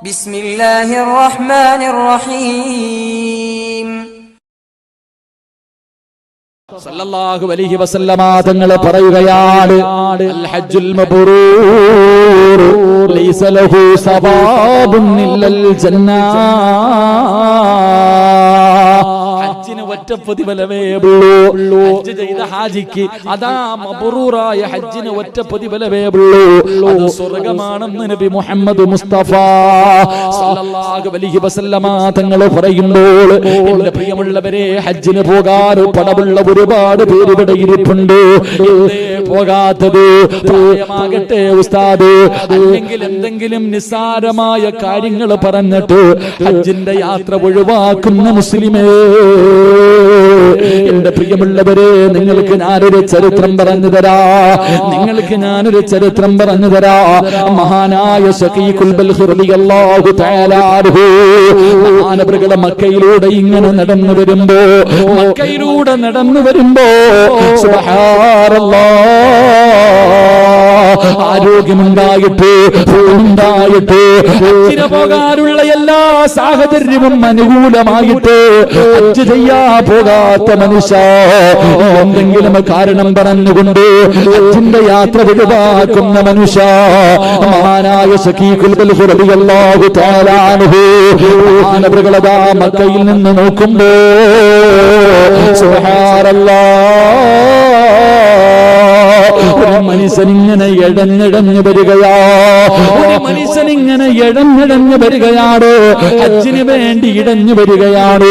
ബിസ്മില്ലാഹിർ റഹ്മാനിർ റഹീം സല്ലല്ലാഹു അലൈഹി വസല്ലമ തങ്ങൾ പറയുകയാണ് അൽ ഹജ്ജുൽ മബ്റൂർ ലൈസ ലഹു സവാബുൻ ഇല്ലൽ ജന്നാ. ഒറ്റ പ്രതിഫലമേ ഉള്ളൂ. ചെയ്ത ഹാജിക്ക് അതാ മബറൂറായ ഹജ്ജിന് ഒറ്റ പ്രതിഫലമേ ഉള്ളൂ. സ്വർഗമാണെന്ന് നബി മുഹമ്മദ് മുസ്തഫ സല്ലല്ലാഹു അലൈഹി വസല്ലമ തങ്ങൾ പറയുമ്പോൾ എന്റെ പ്രിയമുള്ളവരെ ഹജ്ജിന് പോകാൻ പണമുള്ള ഒരുപാട് പേര് ഇവിടെ ഇരിപ്പുണ്ട് പോകാത്തത്. പ്രായമാകട്ടെ ഉസ്താദ്. അല്ലെങ്കിൽ എന്തെങ്കിലും നിസ്സാരമായ കാര്യങ്ങൾ പറഞ്ഞിട്ട് ഹജ്ജിന്റെ യാത്ര ഒഴിവാക്കുന്ന മുസ്ലിമേ. എന്റെ പ്രിയമുള്ളവരെ നിങ്ങൾക്ക് ഞാനൊരു ചരിത്രം പറഞ്ഞു തരാ. നിങ്ങൾക്ക് ഞാനൊരു ചരിത്രം പറഞ്ഞു തരാ. മഹാനായ അൻഹു. മക്കയിലൂടെ ഇങ്ങനെ നടന്നു വരുമ്പോ മക്കയിലൂടെ നടന്നു വരുമ്പോ സുബ്ഹാനല്ലാഹ് ആരോഗ്യമുണ്ടായിട്ട് ഉണ്ടായിട്ട് പോകാനുള്ള എല്ലാ സാഹചര്യവും അനുകൂലമായിട്ട് ചെയ്യാ പോകാത്ത മനുഷ്യ. എന്തെങ്കിലും കാരണം പറഞ്ഞുകൊണ്ട് അച്ഛന്റെ യാത്ര ഒഴിവാക്കുന്ന മനുഷ്യ. മഹാനായ സഖീഖുൽ ബൽഖ് റളിയല്ലാഹു തആല അൻഹു. മഹാനവറുകളതാ മക്കയിൽ നിന്ന് നോക്കുമ്പോ സുബ്ഹാനല്ലാഹ് ഇങ്ങനെ ഇടഞ്ഞിടഞ്ഞു വരികയാ. മനുഷ്യൻ ഇങ്ങനെ ഇടഞ്ഞിടഞ്ഞു വരികയാണ്? അച്ഛന് വേണ്ടി ഇടഞ്ഞു വരികയാണ്?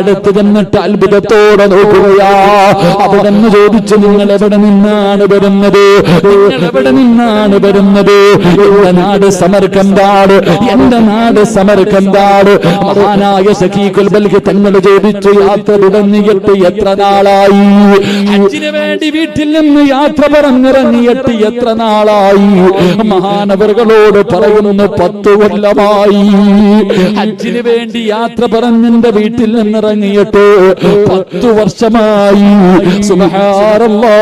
അടുത്ത് ചെന്നിട്ട് അത്ഭുതത്തോടെ നോക്കുകയാ. അവിടെ നിന്ന് ചോദിച്ചു നിങ്ങൾ എവിടെ നിന്നാണ് വരുന്നത്? എവിടെ നിന്നാണ് വരുന്നത്? എന്റെ നാട് സമർക്കന്താണ് എന്റെ നാട് സമർക്കന്താണ് മഹാനായ സഖീഖുൽ ബൽഖ് തങ്ങൾ ചോദിച്ചു യാത്ര തുടങ്ങിയിട്ട് എത്ര നാളായി? ഹജ്ജിന് വേണ്ടി വീട്ടിൽ നിന്ന് യാത്ര പറഞ്ഞിറങ്ങിയിട്ട് എത്ര നാളായി? മഹാനവറുകളോട് പറയുന്നു പത്തു കൊല്ലമായി. ഹജ്ജിന് വേണ്ടി യാത്ര പറഞ്ഞെന്റെ വീട്ടിൽ നിന്നിറങ്ങിയിട്ട് പത്തു വർഷമായി. സുബഹാരല്ലാ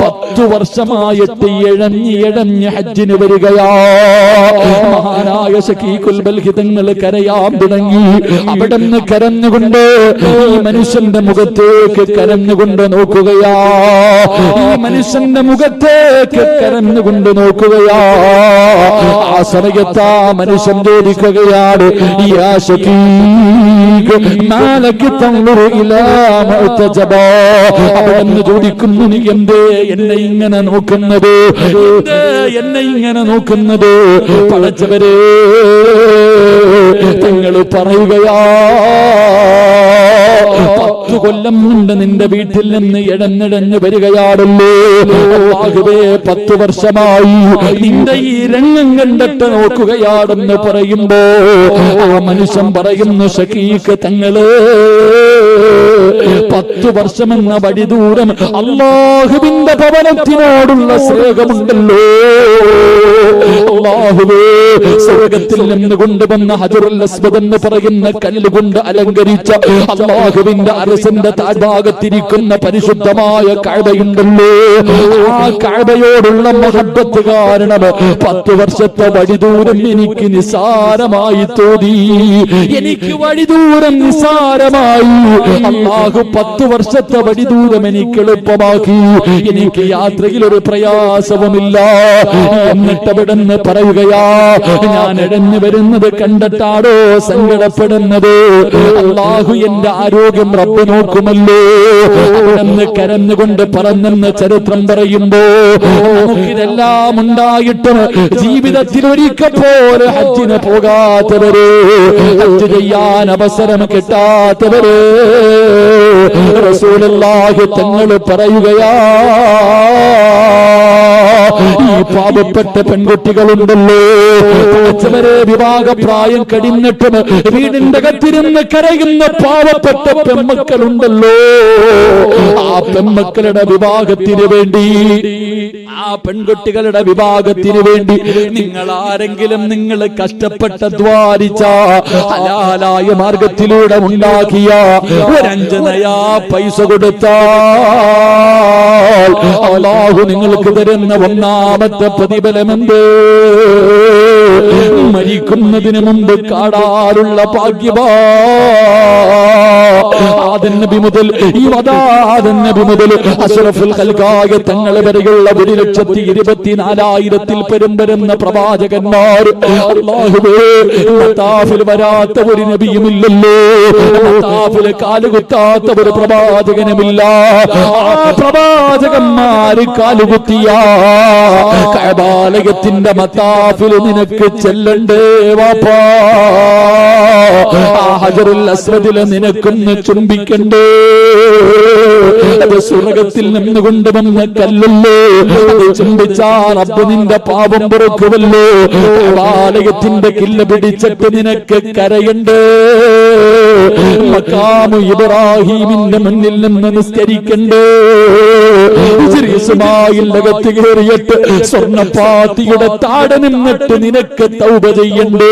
പത്തു വർഷമായിട്ട് ഇഴഞ്ഞ് ഇഴഞ്ഞ് ഹജ്ജിന് വരികയാ. മഹാനായ ശക്കീകുൽ ബൽഹിതങ്ങൾ കരയാൻ തുടങ്ങി. അവിടെ നിന്ന് കരഞ്ഞുകൊണ്ട് ഈ മനുഷ്യന്റെ മുഖത്തേക്ക് കരഞ്ഞുകൊണ്ട് നോക്കുകയാ. ഈ മനുഷ്യന്റെ മുഖത്തേക്ക് കരഞ്ഞുകൊണ്ട് നോക്കുകയാ. ആ സമയത്ത് ആ മനുഷ്യൻ ചോദിക്കുകയാണ് ഈ ആ ശക്കീക് നാലക്ക് തങ്ങളൊരു അവിടെ ചോദിക്കുന്നു നീ എന്തേ എന്നെ ഇങ്ങനെ നോക്കുന്നത്? എന്നെ ഇങ്ങനെ നോക്കുന്നത്? പടച്ചവരെ നിങ്ങൾ പറയുകയാ പത്തു കൊല്ലം കൊണ്ട് നിന്റെ വീട്ടിൽ നിന്ന് ഇടഞ്ഞിടഞ്ഞു വരികയാണല്ലോ. ആകെ പത്തു വർഷമായി നിന്റെ ഈ രംഗം കണ്ടിട്ട് നോക്കുകയാണെന്ന് പറയുമ്പോ ആ മനുഷ്യൻ പറയുന്നു ഷക്കീക്ക് തങ്ങൾ പത്തു വർഷമെന്ന വടി ദൂരം അള്ളാഹുവിന്റെ ഭവനത്തിനോടുള്ള സ്നേഹമുണ്ടല്ലോ. അള്ളാഹുവേ സ്വർഗത്തിൽ നിന്ന് കൊണ്ടുവന്ന ഹജറുൽ അസ്വദ് എന്ന് പറയുന്ന കല്ലുകൊണ്ട് അലങ്കരിച്ച അള്ളാഹുവിന്റെ അരസന്റെ താഴ്ഭാഗത്തിരിക്കുന്ന പരിശുദ്ധമായ കഴയുണ്ടല്ലോ ആ കഴയോടുള്ള മഹബത്ത് കാരണം പത്ത് വർഷത്തെ വഴി ദൂരം എനിക്ക് നിസാരമായി തോന്നി. എനിക്ക് വഴി ദൂരം നിസാരമായി. അള്ളാഹു പത്ത് വർഷത്തെ വഴിദൂതം എനിക്ക് എളുപ്പമാക്കി. എനിക്ക് യാത്രയിൽ ഒരു പ്രയാസവുമില്ല. എന്നിട്ട് അവിടെന്ന് പറയുകയാ ഞാൻ ഇടഞ്ഞു വരുന്നത് കണ്ടിട്ടാടോ സങ്കടപ്പെടുന്നത്? അള്ളാഹു എന്റെ ആരോഗ്യം റബ്ബ് നോക്കുമല്ലോ. അവിടെന്ന് കരഞ്ഞുകൊണ്ട് പറഞ്ഞെന്ന് ചരിത്രം പറയുമ്പോ നമുക്കിതെല്ലാം ഉണ്ടായിട്ടും ജീവിതത്തിൽ ഒരിക്കൽ പോലെ ഹജ്ജിന് പോകാത്തവര് ഹജ്ജ് ചെയ്യാൻ അവസരം കിട്ടാത്തവര്. റസൂലുള്ളാഹി തങ്ങൾ പറയുകയാ ഈ പാപപ്പെട്ട പെൺകുട്ടികളുണ്ടല്ലോ. അച്ഛനെ വിവാഹ പ്രായം കടിഞ്ഞിട്ടും വീടിന്റെ കത്തിരുന്ന് കരയുന്ന പാവപ്പെട്ട പെമ്മക്കളുണ്ടല്ലോ ആ പെമ്മക്കളുടെ വിവാഹത്തിന് വേണ്ടി ആ പെൺകുട്ടികളുടെ വിഭാഗത്തിന് വേണ്ടി നിങ്ങൾ ആരെങ്കിലും നിങ്ങൾ കഷ്ടപ്പെട്ട ദ്വാരിച്ച ഹലാലായ മാർഗത്തിലൂടെ ഉണ്ടാക്കിയ ഒരഞ്ച് നയാ പൈസ കൊടുത്താൽ നിങ്ങൾക്ക് തരുന്ന ഒന്നാമത്തെ പ്രതിഫലമെന്ത്? മരിക്കുന്നതിന് മുമ്പ് കാടാറുള്ള ഭാഗ്യമാ ആദൻ നബി മുതൽ ഈ വദാദൻ നബി മുതൽ അഷ്റഫുൽ ഖൽഖായ തങ്ങളെ വരെയുള്ള ഒരു ലക്ഷത്തി ഇരുപത്തിനാലായിരത്തിൽ പെരും വരുന്ന പ്രവാചകന്മാർ. അല്ലാഹുവേ മത്താഫിൽ വരാത്ത ഒരു നബിയുമില്ലല്ലോ. മത്താഫിൽ കാലുകുത്താത്ത ഒരു പ്രവാചകനുമില്ല. ആ പ്രവാചകന്മാര് കാലുകുത്തിയ. കബാലയത്തിന്റെ മത്താഫിൽ നിനക്ക് ചെല്ലണ്ടേ വാപ്പാ. ആ ഹജറുൽ അസ്വദിലെ നിനക്കൊന്ന് ചുംബിക്കണ്ടേ? അത് സ്വർഗത്തിൽ നിന്ന് കല്ലല്ലേ ചുംബിച്ചാൽ അപ്പൊ നിന്റെ പാപം പുറക്കുമല്ലോ ആലയത്തിന്റെ കില്ല പിടിച്ചിട്ട് നിനക്ക് കരയണ്ടേ? മക്കാമു ഇബ്രാഹീമിന്റെ മുന്നിൽ നിന്ന് നിസ്കരിക്കണ്ടേ? അകത്ത് കയറിയിട്ട് സ്വർണപ്പാത്തിയുടെ താഴെ നിന്നിട്ട് നിനക്ക് തൗബ ചെയ്യണ്ടേ?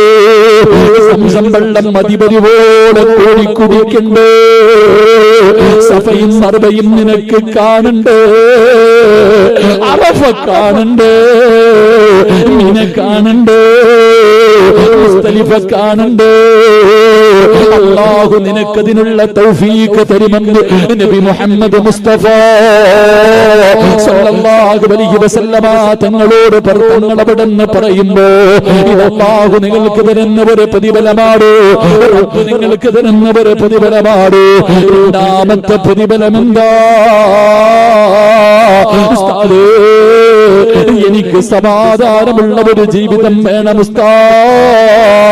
വെള്ളം മതിപരിപോലെ കോഴിക്കുടിക്കണ്ടേ സഫയും സർവയും നിനക്ക് കാണണ്ടേ? അറഫ കാണണ്ടേ? നിന്നെ കാണണ്ടേ? മുസ്തലിഫ കാണണ്ടേ? അള്ളാഹു നിനക്കതിനുള്ള തൗഫീഖ് തരുമെന്ന് നബി മുഹമ്മദ് മുസ്തഫ സല്ലല്ലാഹു അലൈഹി വസല്ലമ തങ്ങളോട് തങ്ങൾ അവിടെന്ന് പറയുമ്പോ ഇത് അള്ളാഹു നിങ്ങൾക്ക് തരുന്ന ഒരു പ്രതിഫലമാണ്. നിങ്ങൾക്ക് തരുന്ന ഒരു പ്രതിഫലമാണ്. രണ്ടാമത്തെ പ്രതിഫലം എന്താ ഉസ്താദേ, എനിക്ക് സമാധാനമുള്ള ഒരു ജീവിതം വേണം ഉസ്താദ്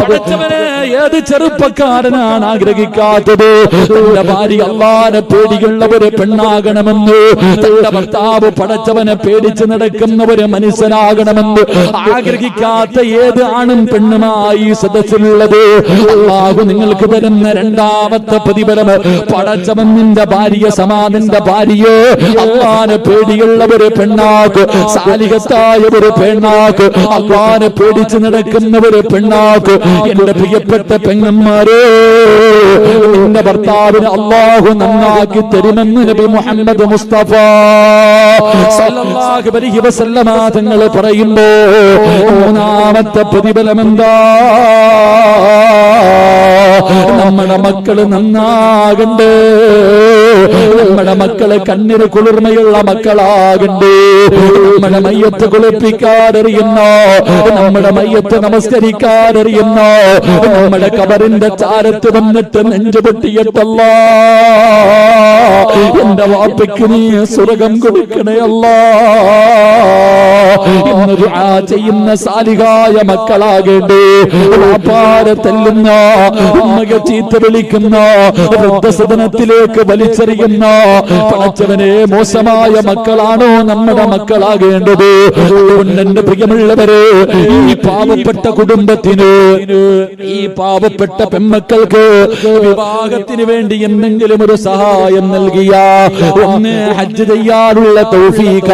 പഠിച്ചവനെ ഏത് ചെറുപ്പക്കാരനാണ് ആഗ്രഹിക്കാത്തത്? തന്റെ ഭാര്യ അള്ളാനെ പേടിയുള്ളവര് പെണ്ണാകണമെന്ന് തന്റെ ഭർത്താവ് പടച്ചവനെ പേടിച്ച് നടക്കുന്നവര് മനുഷ്യനാകണമെന്ന് ആഗ്രഹിക്കാത്ത ഏത് ആണും പെണ്ണുമായി സദസ്സിലുള്ളത്? അള്ളാഹു നിങ്ങൾക്ക് തരുന്ന രണ്ടാമത്തെ പ്രതിഫലം പടച്ചവൻ നിന്റെ ഭാര്യ സമാനന്റെ ഭാര്യയോ അള്ളാനെ പേടിയുള്ളവര് പെണ്ണാക്ക് സാലികത്തായവര് പെണ്ണാക്ക് അള്ളാനെ പേടിച്ച് നടക്കുന്ന ഒരു പെണ്ണാക്ക് എന്റെ പ്രിയപ്പെട്ട പെങ്ങന്മാരെ നിന്റെ ഭർത്താവിന് അള്ളാഹു നന്നാക്കി തരുമെന്ന് നബി മുഹമ്മദ് മുസ്തഫ തങ്ങൾ പറയുമ്പോ മൂന്നാമത്തെ പ്രതിഫലം എന്താ? നമ്മുടെ മക്കൾ നന്നാകണ്ടേ. നമ്മുടെ മക്കളെ കണ്ണിന് കുളിർമയുള്ള മക്കളാകണ്ടേ. നമ്മുടെ മയ്യത്ത് കുളിപ്പിക്കാനറിയുന്നോ നമ്മുടെ മയ്യത്ത് നമസ്കരിക്കാനറിയുന്നോ നമ്മുടെ കബറിന്റെ ചാരത്ത് വന്നിട്ട് നെഞ്ചു പൊട്ടിയിട്ടല്ല. എന്റെ വാപ്പയ്ക്ക് നീ സ്വർഗം കൊടുക്കണേ അല്ലാ ഇന്ന് ചെയ്യുന്ന സാലികായ മക്കളാകേണ്ടേ. വാപ്പാരെ തല്ലുന്ന ഉമ്മയെ ചീത്ത വിളിക്കുന്ന. വൃദ്ധസദനത്തിലേക്ക് വലിച്ചെറിയുന്ന. മോശമായ മക്കളാണോ നമ്മുടെ മക്കളാകേണ്ടത്? പ്രിയമുള്ളവരെ ഈ പാവപ്പെട്ട കുടുംബത്തിന് ഈ പാവപ്പെട്ട പെമ്മക്കൾക്ക് വിവാഹത്തിന് വേണ്ടി എന്തെങ്കിലും ഒരു സഹായം നൽകിയ ഒന്ന് ഹജ്ജ് ചെയ്യാനുള്ള തൗഫീക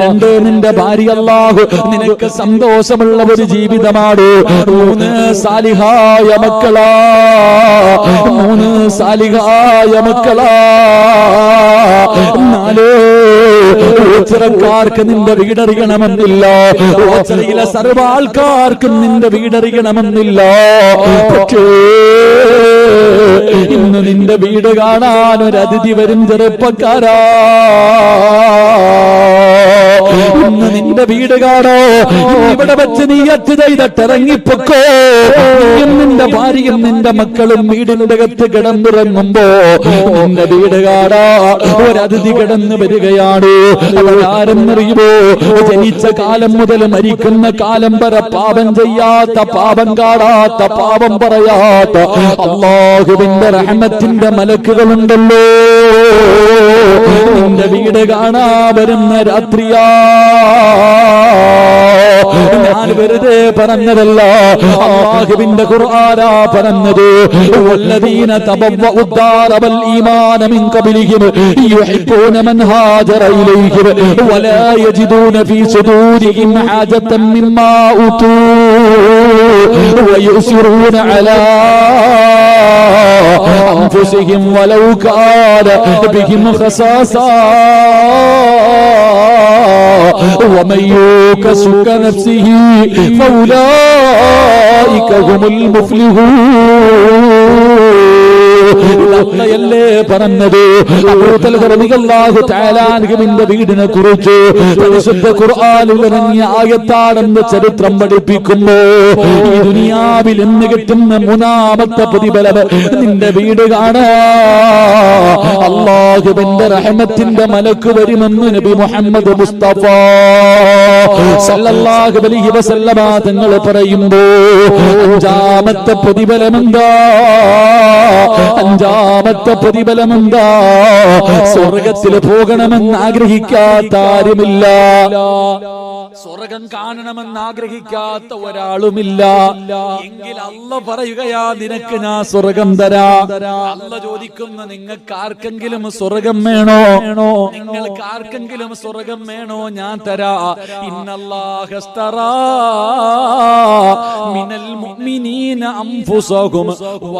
രണ്ട് നിന്റെ ഭാര്യ അല്ലാഹു നിനക്ക് സന്തോഷമുള്ള ഒരു ജീവിതമാണ്. മൂന്ന് സാലിഹായ മക്കളാ മൂന്ന് സാലിഹായ മക്കളാ. ർക്ക് നിന്റെ വീടറിയണമെന്നില്ല. ഓച്ചറയിലെ സർവ ആൾക്കാർക്കും നിന്റെ വീടറിയണമെന്നില്ല. ഇന്ന് നിന്റെ വീട് കാണാൻ ഒരു അതിഥി വരും ചെറുപ്പക്കാരാ. ഇന്ന് നിന്റെ വീട് കാണോ ഇവിടെ വെച്ച് നീ അറ്റ് ചെയ്തിട്ട് ഇറങ്ങിപ്പൊക്കോ. നീയും നിന്റെ ഭാര്യയും നിന്റെ മക്കളും വീടിന്റെ അകത്ത് കിടന്നിറങ്ങുമ്പോ നിന്റെ വീട് കാണാ ഒരതിഥി കിടന്നു വരികയാണ്. അവരാരെന്നറിയുമോ ജനിച്ച കാലം മുതൽ മരിക്കുന്ന കാലം വരെ പാപം ചെയ്യാത്ത പാപം കാണാത്ത പാപം പറയാത്ത അള്ളാഹുവിന്റെ റഹ്മത്തിന്റെ മലക്കുകളുണ്ടല്ലോ. നിന്റെ വീട് കാണാ വരുന്ന രാത്രിയാ. ഞാൻ വെറുതെ പറഞ്ഞതല്ല അള്ളാഹുവിന്റെ ഖുർആനാ പറഞ്ഞത് والذين تبوأوا الدار والإيمان من قبلهم يحبون من هاجر إليهم ولا يجدون في صدورهم حاجة مما أوتوا ويؤثرون على أنفسهم ولو كان بهم خصاصة ومن يوك سك نفسه فأولئك هم المفلحون. അള്ളയല്ലേ പറഞ്ഞത്? അബൂതൽഹു താലാൻഹുവിന്റെ വീടിനെ കുറിച്ച് പരിശുദ്ധ ഖുർആനിൽ ഇറങ്ങിയ ആയത്താണെന്ന് ചരിത്രം പഠിപ്പിക്കുമ്പോ ഈ ദുനിയാവിൽ എന്ന് കിട്ടുന്ന മൂന്നാമത്തെ പ്രതിഫലം നിന്റെ വീട് കാണാ. അള്ളാഹുവിന്റെ റഹമത്തിന്റെ മലക്ക് വരുമെന്ന് നബി മുഹമ്മദ് മുസ്തഫ സല്ലല്ലാഹു അലൈഹി വസല്ലമ തങ്ങൾ പറയുമ്പോ അഞ്ചാമത്തെ പ്രതിഫലം അഞ്ചാമത്തെ പ്രതിഫലം എന്താ സ്വർഗത്തിൽ പോകണമെന്ന് ആഗ്രഹിക്കാത്ത ആരുമില്ല. സ്വർഗം കാണണമെന്ന് ആഗ്രഹിക്കാത്ത ഒരാളുമില്ല. എങ്കിൽ അല്ല പറയുകയാ നിനക്ക് ഞാൻ സ്വർഗം തരാ. അല്ല ചോദിക്കുന്ന നിങ്ങൾക്ക് ആർക്കെങ്കിലും സ്വർഗം വേണോ? നിങ്ങൾക്ക് ആർക്കെങ്കിലും സ്വർഗം വേണോ? ഞാൻ തരാ. ഇന്നല്ലാഹസ്തറാ മിനൽ മുഅ്മിനീന അംഫുസഹും വ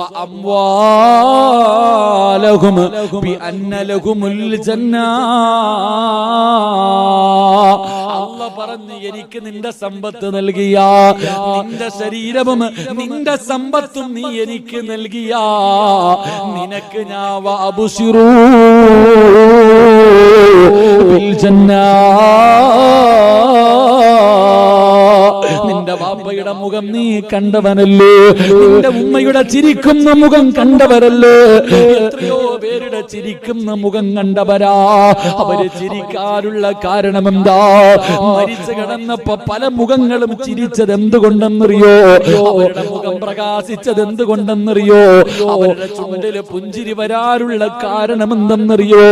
അംവാലഹും ബിഅന്ന ലഹുമുൽ ജന്ന അല്ല പറഞ്ഞു എനിക്ക് നിന്റെ സമ്പത്ത് നൽകിയ. നിന്റെ ശരീരവും നിന്റെ സമ്പത്തും നീ എനിക്ക് നൽകിയ. നിനക്ക് ഞാൻ ബിൽ ജന്നാ. നിന്റെ വാപ്പയുടെ മുഖം നീ കണ്ടവനല്ലേ? നിന്റെ ഉമ്മയുടെ ചിരിക്കുന്ന മുഖം കണ്ടവരല്ലേ? എത്രയോ പേരുടെ ചിരിക്കുന്ന മുഖം കണ്ടവരാ. അവർ ചിരിക്കാനുള്ള കാരണം എന്താ മരിച്ചു കിടന്നപ്പോ പല മുഖങ്ങളും ചിരിച്ചത് എന്തുകൊണ്ടെന്നറിയോ അവരുടെ മുഖം പ്രകാശിച്ചത് എന്തുകൊണ്ടെന്നറിയോ അവരുടെ പുഞ്ചിരി വരാനുള്ള കാരണം എന്തെന്നറിയോ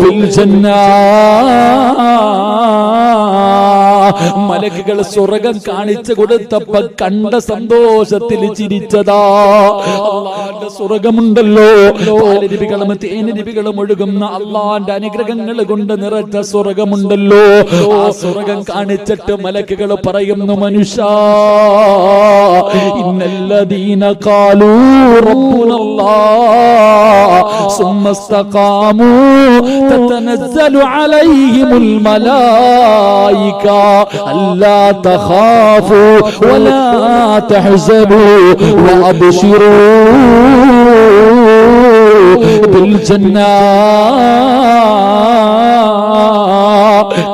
ബിൽ ജന്നാ. മലക്കുകൾ സ്വർഗം കാണിച്ചു കൊടുത്തപ്പ കണ്ട സന്തോഷത്തിൽ ചിരിച്ചതാ. അള്ളാന്റെ സ്വർഗമുണ്ടല്ലോ. പാലരുവികളും തേനരുവികളും ഒഴുകുന്ന അള്ളാന്റെ അനുഗ്രഹങ്ങൾ കൊണ്ട് നിറച്ച സ്വർഗമുണ്ടല്ലോ. ആ സ്വർഗം കാണിച്ചിട്ട് മലക്കുകൾ പറയുന്നു മനുഷ്യ ഇന്നല്ലദീന കാലൂ റബ്ബുനല്ലാ. ثم استقاموا تتنزل عليهم الملائكة ألا تخافوا ولا تحزنوا وأبشروا بالجنة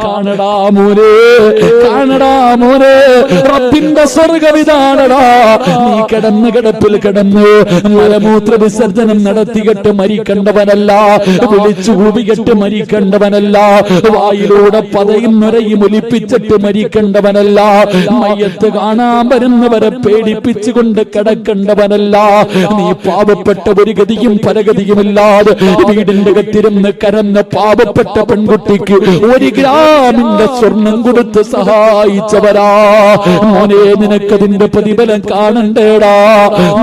കാണടാ മോനെ കാണടാ മോനെ റബ്ബിന്റെ സ്വർഗവിധാനടാ നീ കിടന്ന് കിടപ്പിൽ കിടന്ന് മലമൂത്ര വിസർജനം നടത്തിയിട്ട് മരിക്കേണ്ടവനല്ല. വിളിച്ചു കൂപികെട്ട് മരിക്കേണ്ടവനല്ല. വായിലൂടെ പതയും നിറയും ഒലിപ്പിച്ചിട്ട് മരിക്കേണ്ടവനല്ല. മയ്യത്ത് കാണാൻ വരുന്നവരെ പേടിപ്പിച്ചുകൊണ്ട് കിടക്കേണ്ടവനല്ല. നീ പാപപ്പെട്ട ഒരു ഗതിയും പരഗതിയുമില്ലാതെ വീടിന്റെ കത്തിരുന്ന് കരന്ന പാപപ്പെട്ട പെൺകുട്ടിക്ക് ഒരു ഗ്രാമിന്റെ സ്വർണം കൊടുത്ത് സഹായിച്ചവരാ. മോനെ നിനക്കതിന്റെ പ്രതിഫലം കാണണ്ടേടാ.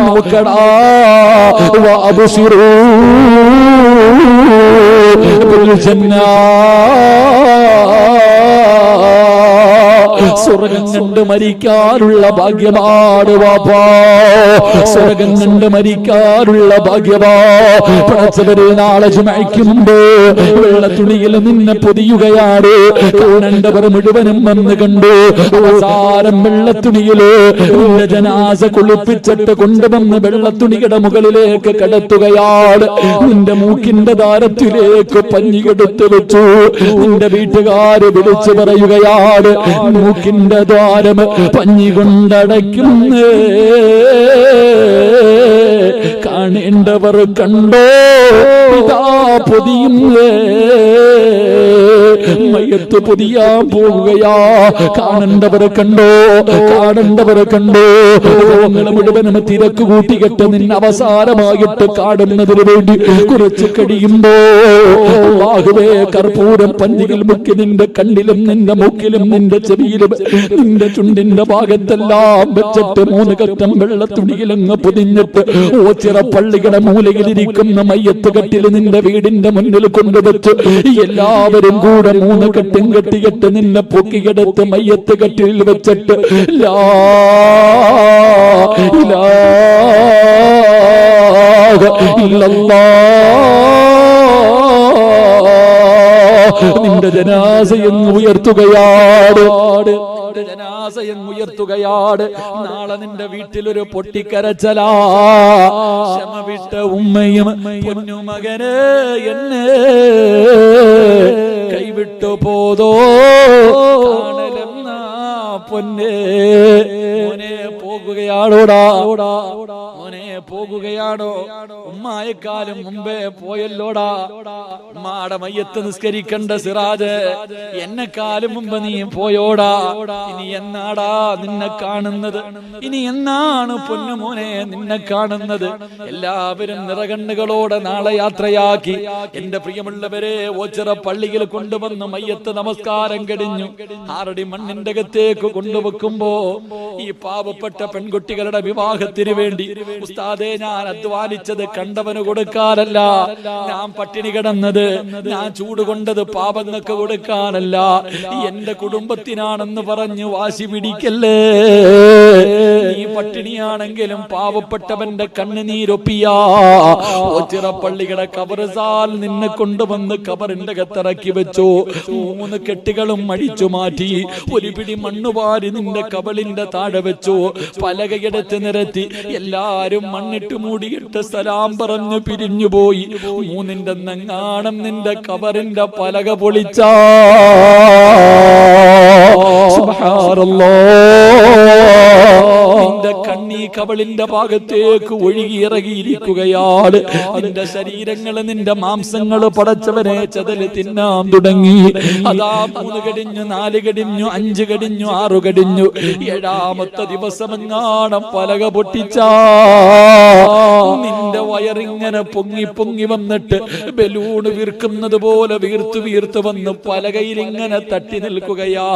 നോക്കടാ. സ്വർഗം കണ്ട് മരിക്കാനുള്ള ഭാഗ്യമാണ് വാപ്പാ സ്വർഗം കണ്ട് മരിക്കാനുള്ള ഭാഗ്യമാ. പടച്ചവരെ നാളെ ചുമയ്ക്കുമ്പോ വെള്ള തുണിയിൽ നിന്നെ പൊതിയുകയാണ്. കാണേണ്ടവർ മുഴുവനും വന്ന് കണ്ടു. അവസാനം വെള്ളത്തുണിയിൽ നിന്റെ ജനാസ കുളിപ്പിച്ചിട്ട് കൊണ്ടുവന്ന് വെള്ളത്തുണിയുടെ മുകളിലേക്ക് കടത്തുകയാണ്. നിന്റെ മൂക്കിന്റെ ദാരത്തിലേക്ക് പഞ്ഞിയെടുത്ത് വെച്ചു. നിന്റെ വീട്ടുകാര് വിളിച്ചു പറയുകയാണ്. മൂക്കിന്റെ ദ്വാരം പഞ്ഞി കൊണ്ടടയ്ക്കുന്നേ കാണേണ്ടവർ കണ്ടോ? പിതാ പൊതിയുന്നേ. മയത്ത് പൊതിയാൻ പോവുകയാ. കാണേണ്ടവർ കണ്ടോ? കാണേണ്ടവർ കണ്ടോ? രോഗങ്ങൾ മുഴുവനും തിരക്ക് കൂട്ടികെട്ട് നിന്നെ അവസാനമായിട്ട് കാണുന്നതിന് വേണ്ടി കുറച്ച് കഴിയുമ്പോ ആകുവേ കർപ്പൂരം പന്തിയിൽ മുക്കി നിന്റെ കണ്ണിലും നിന്റെ മൂക്കിലും നിന്റെ ചെവിയിലും നിന്റെ ചുണ്ടിന്റെ ഭാഗത്തെല്ലാം വെച്ചിട്ട് മൂന്ന് കറ്റം വെള്ളത്തുണിയിലങ്ങ് പൊതിഞ്ഞിട്ട് ഓച്ചിറ പള്ളിയുടെ മൂലയിലിരിക്കുന്ന മയ്യത്ത് കെട്ടിൽ നിന്റെ വീടിന്റെ മുന്നിൽ കൊണ്ടുവച്ച് എല്ലാവരും കൂടെ മൂന്ന് കെട്ടും കെട്ടിയിട്ട് നിന്നെ പൊക്കിയെടുത്ത് മയ്യത്ത് കെട്ടിൽ വെച്ചിട്ട് ലാ. നിന്റെ ജനാസയെന്ന് ഉയർത്തുകയാണ് നിന്റെ ജനാസയെന്ന് ഉയർത്തുകയാണ്. നാളെ നിന്റെ വീട്ടിലൊരു പൊട്ടിക്കരച്ചലാ. ക്ഷമ വിട്ട ഉമ്മയും പൊന്നുമകന് എന്നെ കൈവിട്ടു പോതോ. പൊന്നേ. പൊന്നേ പോകുകയാണോടാ? മോനെ പോകുകയാണോ? ഉമ്മായെക്കാലും മുമ്പേ പോയല്ലോടാ? ഉമ്മാടെ മയ്യത്ത് നിസ്കരിക്കണ്ട സിറാജ് എന്നെക്കാലും മുമ്പ് നീ പോയോടാ? ഇനി എന്നാടാ നിന്നെ കാണുന്നത്? ഇനി എന്നാണ് പൊന്നു മോനെ നിന്നെ കാണുന്നത്? എല്ലാവരും നിറകണ്ണുകളോടെ നാളെ യാത്രയാക്കി. എന്റെ പ്രിയമുള്ളവരെ ഓച്ചിറ പള്ളിയിൽ കൊണ്ടുവന്ന് മയ്യത്ത് നമസ്കാരം കഴിഞ്ഞു ആറടി മണ്ണിന്റെ അകത്തേക്ക് കൊണ്ടുവെക്കുമ്പോ ഈ പാവപ്പെട്ട പെൺകുട്ടികളുടെ വിവാഹത്തിന് വേണ്ടി. ഉസ്താദെ ഞാൻ അധ്വാനിച്ചത് കണ്ടവന് കൊടുക്കാനല്ല. ഞാൻ പട്ടിണി കിടന്നത്. ഞാൻ ചൂട് കൊണ്ടത് പാപങ്ങൾക്ക് കൊടുക്കാനല്ല. എന്റെ കുടുംബത്തിനാണെന്ന് പറഞ്ഞു വാശി പിടിക്കല്ലേ? നീ പട്ടിണിയാണെങ്കിലും പാവപ്പെട്ടവന്റെ കണ്ണുനീരൊപ്പിയാ ഓച്ചിറപ്പള്ളിയുടെ കബറസാൽ നിന്നെ കൊണ്ടുവന്ന് കബറിന്റെ കത്തിറക്കി വെച്ചു. മൂന്ന് കെട്ടുകളും അഴിച്ചു മാറ്റി. ഒരു പിടി മണ്ണുപാരി നിന്റെ കബളിന്റെ താഴെ വെച്ചു. പലകയെടുത്ത് നിരത്തി എല്ലാരും മണ്ണിട്ട് മൂടിയിട്ട് സലാം പറഞ്ഞു പിരിഞ്ഞുപോയി. മൂന്നിന്റെ നങ്ങാണം നിന്റെ കവറിന്റെ പലക പൊളിച്ചാ. നിന്റെ കണ്ണീ കവളിന്റെ ഭാഗത്തേക്ക് ഒഴുകിയിറങ്ങിയിരിക്കുകയാണ് നിന്റെ ശരീരങ്ങൾ നിന്റെ മാംസങ്ങൾ പടച്ചവനെ ചതൽ തിന്നാൻ തുടങ്ങി. അതാ മൂന്ന് കടിഞ്ഞു നാല് കടിഞ്ഞു അഞ്ച് കടിഞ്ഞു ആറ് കടിഞ്ഞു. ഏഴാമത്തെ ദിവസം ദിവസമെങ്ങാണം പലക പൊട്ടിച്ച. നിന്റെ വയറിങ്ങനെ പൊങ്ങി പൊങ്ങി വന്നിട്ട് ബലൂണ് വീർക്കുന്നത് പോലെ വീർത്തു വീർത്ത് വന്ന് പലകയിൽ ഇങ്ങനെ തട്ടി നിൽക്കുകയാ.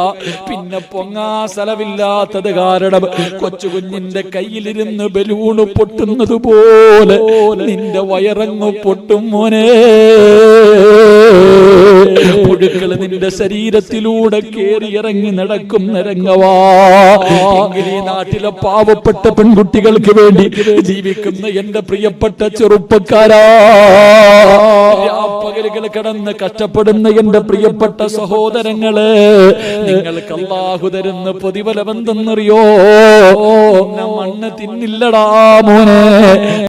പിന്നെ പൊങ്ങാ സ്ഥലമില്ലാത്തത് കാരണം കൊച്ചു കുഞ്ഞിന്റെ കയ്യിലിരുന്ന് ബലൂണ് പൊട്ടുന്നത് പോലെ നിന്റെ വയറങ്ങ് പൊട്ടും മോനെ. പുഴുക്കൾ നിന്റെ ശരീരത്തിലൂടെ കേറി ഇറങ്ങി നടക്കും നിരങ്ങവാ. ഈ നാട്ടിലെ പാവപ്പെട്ട പെൺകുട്ടികൾക്ക് വേണ്ടി ജീവിക്കുന്ന എന്റെ പ്രിയപ്പെട്ട ചെറുപ്പക്കാരാ. പകലുകൾ കിടന്ന് കഷ്ടപ്പെടുന്ന എന്റെ പ്രിയപ്പെട്ട സഹോദരങ്ങൾ നിങ്ങൾക്ക് അള്ളാഹു തരുന്ന പ്രതിഫലം എന്തെന്നറിയോ മണ്ണ് തിന്നില്ലടാ മോനെ.